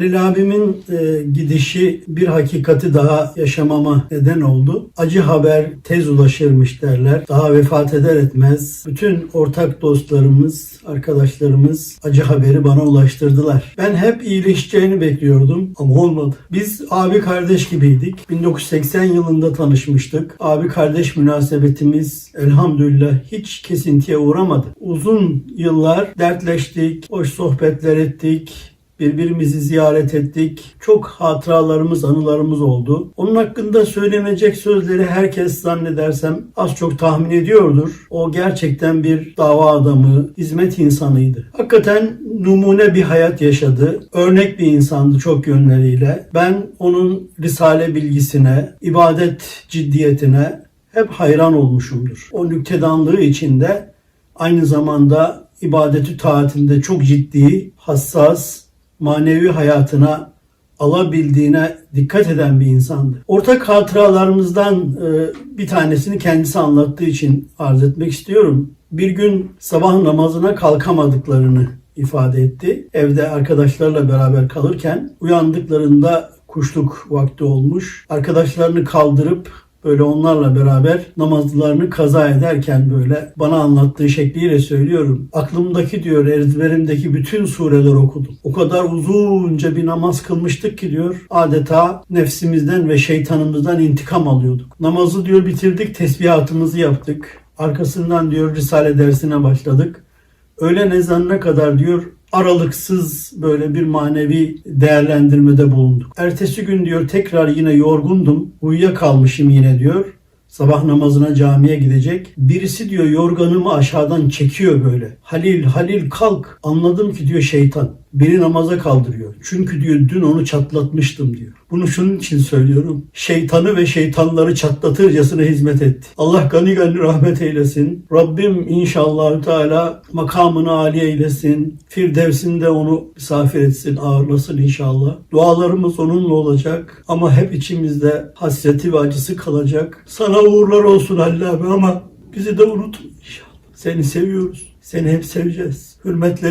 Halil abimin e, gidişi bir hakikati daha yaşamama neden oldu. Acı haber tez ulaşırmış derler. Daha vefat eder etmez bütün ortak dostlarımız, arkadaşlarımız acı haberi bana ulaştırdılar. Ben hep iyileşeceğini bekliyordum ama olmadı. Biz abi kardeş gibiydik. 1980 yılında tanışmıştık. Abi kardeş münasebetimiz elhamdülillah hiç kesintiye uğramadı. Uzun yıllar dertleştik, hoş sohbetler ettik, Birbirimizi ziyaret ettik. Çok hatıralarımız, anılarımız oldu. Onun hakkında söylenecek sözleri herkes zannedersem az çok tahmin ediyordur. O gerçekten bir dava adamı, hizmet insanıydı. Hakikaten numune bir hayat yaşadı. Örnek bir insandı çok yönleriyle. Ben onun risale bilgisine, ibadet ciddiyetine hep hayran olmuşumdur. O nüktedanlığı içinde aynı zamanda ibadeti taatinde çok ciddi, hassas, manevi hayatına alabildiğine dikkat eden bir insandı. Ortak hatıralarımızdan e, bir tanesini kendisi anlattığı için arz etmek istiyorum. Bir gün sabah namazına kalkamadıklarını ifade etti. Evde arkadaşlarla beraber kalırken uyandıklarında kuşluk vakti olmuş. Arkadaşlarını kaldırıp böyle onlarla beraber namazlarını kaza ederken böyle bana anlattığı şekliyle söylüyorum. Aklımdaki diyor ezberimdeki bütün sureler okudum. O kadar uzunca bir namaz kılmıştık ki diyor adeta nefsimizden ve şeytanımızdan intikam alıyorduk. Namazı diyor bitirdik tesbihatımızı yaptık. Arkasından diyor Risale dersine başladık. Öğlen ezanına kadar diyor aralıksız böyle bir manevi değerlendirmede bulunduk. Ertesi gün diyor tekrar yine yorgundum. Uyuyakalmışım yine diyor. Sabah namazına camiye gidecek. Birisi diyor yorganımı aşağıdan çekiyor böyle. Halil, Halil kalk. Anladım ki diyor şeytan. Beni namaza kaldırıyor. Çünkü diyor dün onu çatlatmıştım diyor. Bunu şunun için söylüyorum. Şeytanı ve şeytanları çatlatırcasına hizmet etti. Allah gani gani rahmet eylesin. Rabbim inşallah Teala makamını âli eylesin. Firdevsinde onu misafir etsin, ağırlasın inşallah. Dualarımız onunla olacak ama hep içimizde hasreti ve acısı kalacak. Sana uğurlar olsun Halil abi ama bizi de unutma inşallah. Seni seviyoruz. Seni hep seveceğiz. Hürmetleri